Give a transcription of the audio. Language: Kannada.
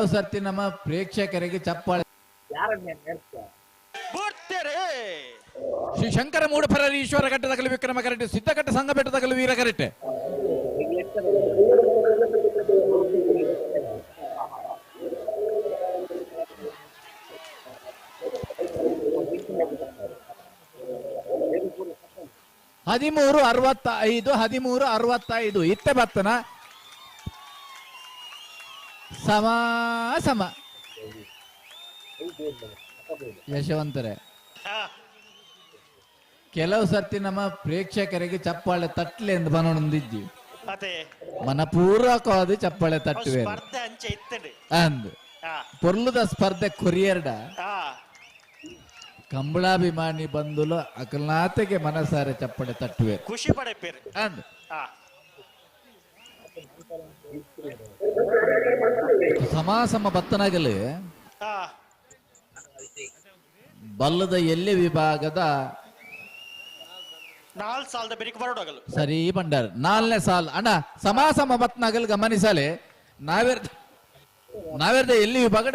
ಸರ್ತಿ ನಮ್ಮ ಪ್ರೇಕ್ಷಕರಿಗೆ ಚಪ್ಪಾಳೆ. ಶ್ರೀ ಶಂಕರ ಮೂಡಫರ ಈಶ್ವರ ಘಟ್ಟದಗಲು ವಿಕ್ರಮ ಕರೆಟ್ಟೆ ಸಿದ್ಧಘಟ್ಟ ಸಂಘ ಬೆಟ್ಟದಗಲು ವೀರ ಕರೆಟ್ಟೆ ಹದಿಮೂರು ಅರವತ್ತ ಐದು ಹದಿಮೂರು ಅರವತ್ತೈದು ಇತ್ತೆ ಬತ್ತನ ಸಮ ಸಮ. ಯಶವಂತರೇ. ಕೆಲವು ಸರ್ತಿ ನಮ್ಮ ಪ್ರೇಕ್ಷಕರಿಗೆ ಚಪ್ಪಾಳೆ ತಟ್ಲೆ ಎಂದು ಅದೇ ಮನಪೂರ್ವಕವಾದ ಚಪ್ಪಾಳೆ ತಟ್ಟುವೆ ಅಂದು. ಪೊರ್ಲುದ ಸ್ಪರ್ಧೆ ಕೊರಿಯರ್ಡ. ಕಂಬಳಾಭಿಮಾನಿ ಬಂದುಲು ಅಕಲ್ನಾತೆಗೆ ಮನಸಾರೆ ಚಪ್ಪಾಳೆ ತಟ್ಟುವೆ. ಖುಷಿ ಪಡೆ ಅಂದ್. ಸಮಾಸಮ ಭತ್ತನಾಗಲಿ ಬಲ್ಲದ ಎಲ್ಲಿ ವಿಭಾಗದ? ಸರಿ ಬಂಡಾರ ನಾಲ್ನೇ ಸಾಲ್. ಅಣ್ಣ ಸಮಾಸಮ ಭತ್ತನಾಗಲಿ ಗಮನಿಸಲೆ. ನಾವೇರ್ದ ನಾವೆರ್ದ ಎಲ್ಲಿ ವಿಭಾಗದ?